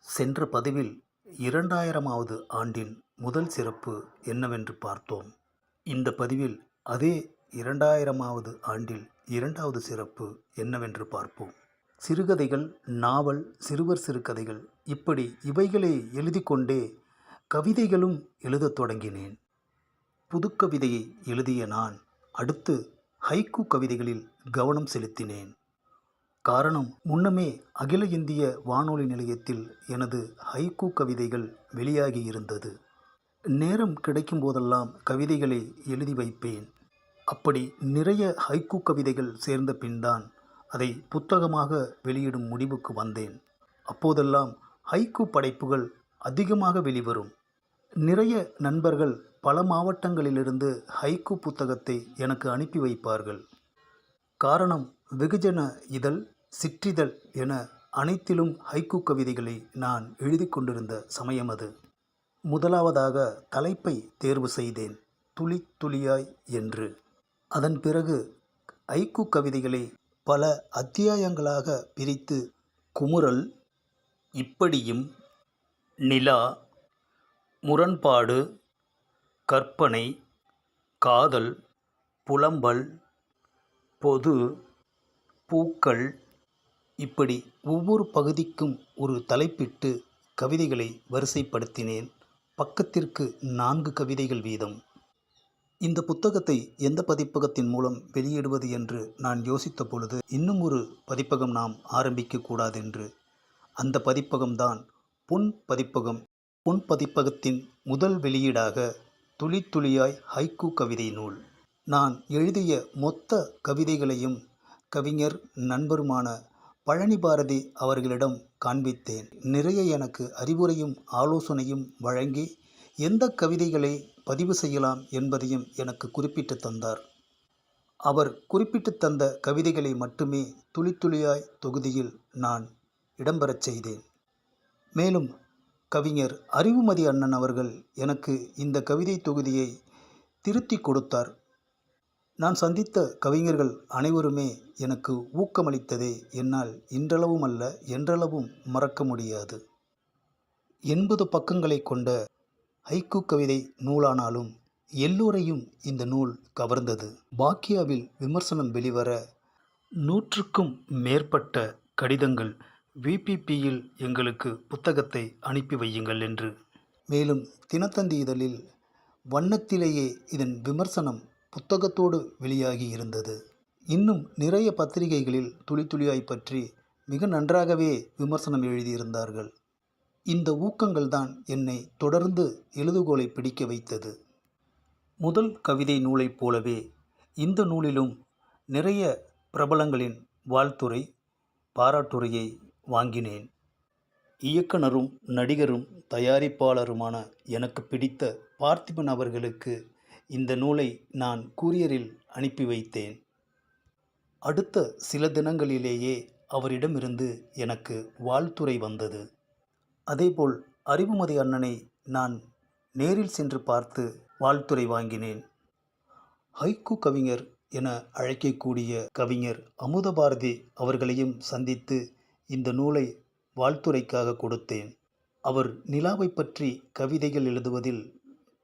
சென்ற பதிவில் இரண்டாயிரமாவது ஆண்டின் முதல் சிறப்பு என்னவென்று பார்த்தோம். இந்த பதிவில் அதே இரண்டாயிரமாவது ஆண்டில் இரண்டாவது சிறப்பு என்னவென்று பார்ப்போம். சிறுகதைகள் நாவல் சிறுவர் சிறுகதைகள் இப்படி இவைகளை எழுதி கொண்டே கவிதைகளும் எழுதத் தொடங்கினேன். புதுக்கவிதையை எழுதிய நான் அடுத்து ஹைக்கு கவிதைகளில் கவனம் செலுத்தினேன். காரணம் முன்னமே அகில இந்திய வானொலி நிலையத்தில் எனது ஹைக்கூ கவிதைகள் வெளியாகி இருந்தது நேரம் கிடைக்கும் போதெல்லாம் கவிதைகளை எழுதி வைப்பேன். அப்படி நிறைய ஹைக்கூ கவிதைகள் சேர்ந்த பின்தான் அதை புத்தகமாக வெளியிடும் முடிவுக்கு வந்தேன். அப்போதெல்லாம் ஹைக்கூ படைப்புகள் அதிகமாக வெளிவரும். நிறைய நண்பர்கள் பல மாவட்டங்களிலிருந்து ஹைக்கூ புத்தகத்தை எனக்கு அனுப்பி வைப்பார்கள். காரணம் வெகுஜன இதழ் சிற்றிதழ் என அனைத்திலும் ஹைக்கு கவிதைகளை நான் எழுதி கொண்டிருந்த சமயம் அது. முதலாவதாக தலைப்பை தேர்வு செய்தேன் துளி துளியாய் என்று. அதன் பிறகு ஐக்கு கவிதைகளை பல அத்தியாயங்களாக பிரித்து குமுறல் இப்படியும் நிலா முரண்பாடு கற்பனை காதல் புலம்பல் பொது பூக்கள் இப்படி ஒவ்வொரு பகுதிக்கும் ஒரு தலைப்பிட்டு கவிதைகளை வரிசைப்படுத்தினேன். பக்கத்திற்கு நான்கு கவிதைகள் வீதம். இந்த புத்தகத்தை எந்த பதிப்பகத்தின் மூலம் வெளியிடுவது என்று நான் யோசித்த பொழுது இன்னும் ஒரு பதிப்பகம் நாம் ஆரம்பிக்க கூடாதென்று. அந்த பதிப்பகம்தான் பொன் பதிப்பகம். பொன் பதிப்பகத்தின் முதல் வெளியீடாக துளி துளியாய் ஹைக்கு கவிதை நூல். நான் எழுதிய மொத்த கவிதைகளையும் கவிஞர் நண்பருமான பழனி பாரதி அவர்களிடம் காண்பித்தேன். நிறைய எனக்கு அறிவுரையும் ஆலோசனையும் வழங்கி எந்த கவிதைகளை பதிவு செய்யலாம் என்பதையும் எனக்கு குறிப்பிட்டு தந்தார். அவர் குறிப்பிட்டு தந்த கவிதைகளை மட்டுமே துளித்துளியாய் தொகுதியில் நான் இடம்பெறச் செய்தேன். மேலும் கவிஞர் அறிவுமதி அண்ணன் அவர்கள் எனக்கு இந்த கவிதை தொகுதியை திருத்தி கொடுத்தார். நான் சந்தித்த கவிஞர்கள் அனைவருமே எனக்கு ஊக்கமளித்ததே என்னால் இன்றளவும் அல்ல என்றளவும் மறக்க முடியாது. எண்பது பக்கங்களை கொண்ட ஐக்கு கவிதை நூலானாலும் எல்லோரையும் இந்த நூல் கவர்ந்தது. பாக்கியாவில் விமர்சனம் வெளிவர நூற்றுக்கும் மேற்பட்ட கடிதங்கள் விபிபியில் எங்களுக்கு புத்தகத்தை அனுப்பி வையுங்கள் என்று. மேலும் தினத்தந்தி இதழில் வண்ணத்திலேயே இதன் விமர்சனம் புத்தகத்தோடு வெளியாகி இருந்தது. இன்னும் நிறைய பத்திரிகைகளில் துளி துளியாய் பற்றி மிக நன்றாகவே விமர்சனம் எழுதியிருந்தார்கள். இந்த ஊக்கங்கள்தான் என்னை தொடர்ந்து எழுதுகோலை பிடிக்க வைத்தது. முதல் கவிதை நூலைப் போலவே இந்த நூலிலும் நிறைய பிரபலங்களின் வாழ்த்துரை பாராட்டுரையை வாங்கினேன். இயக்குனரும் நடிகரும் தயாரிப்பாளருமான எனக்கு பிடித்த பார்த்திபன் அவர்களுக்கு இந்த நூலை நான் கூரியரில் அனுப்பி வைத்தேன். அடுத்த சில தினங்களிலேயே அவரிடமிருந்து எனக்கு வாழ்த்துரை வந்தது. அதேபோல் அறிவுமதி அண்ணனை நான் நேரில் சென்று பார்த்து வாழ்த்துரை வாங்கினேன். ஹைக்கு கவிஞர் என அழைக்கக்கூடிய கவிஞர் அமுதபாரதி அவர்களையும் சந்தித்து இந்த நூலை வாழ்த்துரைக்காக கொடுத்தேன். அவர் நிலாவை பற்றி கவிதைகள் எழுதுவதில்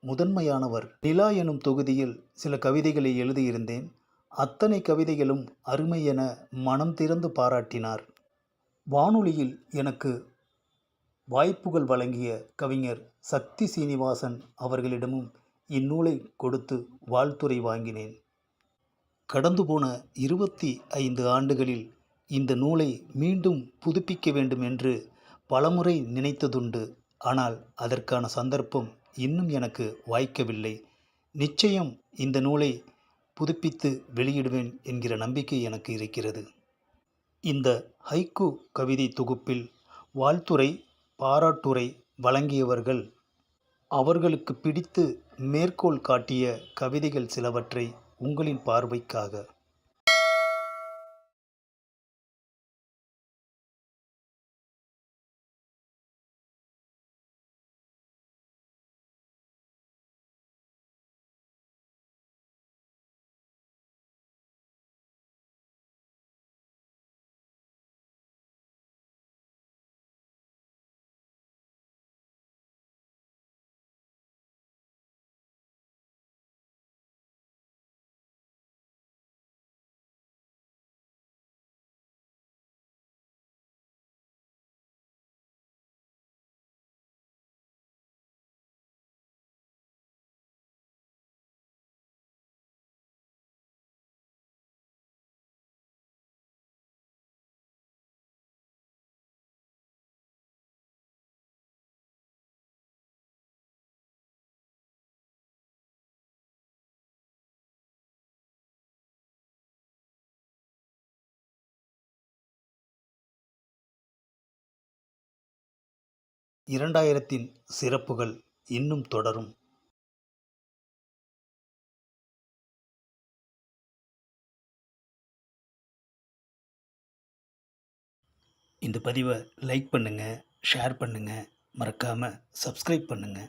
முதன்மையானவர். நிலா எனும் தொகுதியில் சில கவிதைகளை எழுதியிருந்தேன். அத்தனை கவிதைகளும் அருமை என மனம் திறந்து பாராட்டினார். வானொலியில் எனக்கு வாய்ப்புகள் வழங்கிய கவிஞர் சக்தி சீனிவாசன் அவர்களிடமும் இந்நூலை கொடுத்து வாழ்த்துரை வாங்கினேன். கடந்து போன இருபத்தி ஐந்து ஆண்டுகளில் இந்த நூலை மீண்டும் புதுப்பிக்க வேண்டும் என்று பலமுறை நினைத்ததுண்டு. ஆனால் அதற்கான சந்தர்ப்பம் இன்னும் எனக்கு வாய்க்கவில்லை. நிச்சயம் இந்த நூலை புதுப்பித்து வெளியிடுவேன் என்கிற நம்பிக்கை எனக்கு இருக்கிறது. இந்த ஹைக்கு கவிதை தொகுப்பில் வாழ்த்துரை பாராட்டுரை வழங்கியவர்கள் அவர்களுக்கு பிடித்து மேற்கோள் காட்டிய கவிதைகள் சிலவற்றை உங்களின் பார்வைக்காக இரண்டாயிரத்தின் சிறப்புகள் இன்னும் தொடரும். இந்த பதிவை லைக் பண்ணுங்கள் ஷேர் பண்ணுங்கள் மறக்காமல் சப்ஸ்கிரைப் பண்ணுங்கள்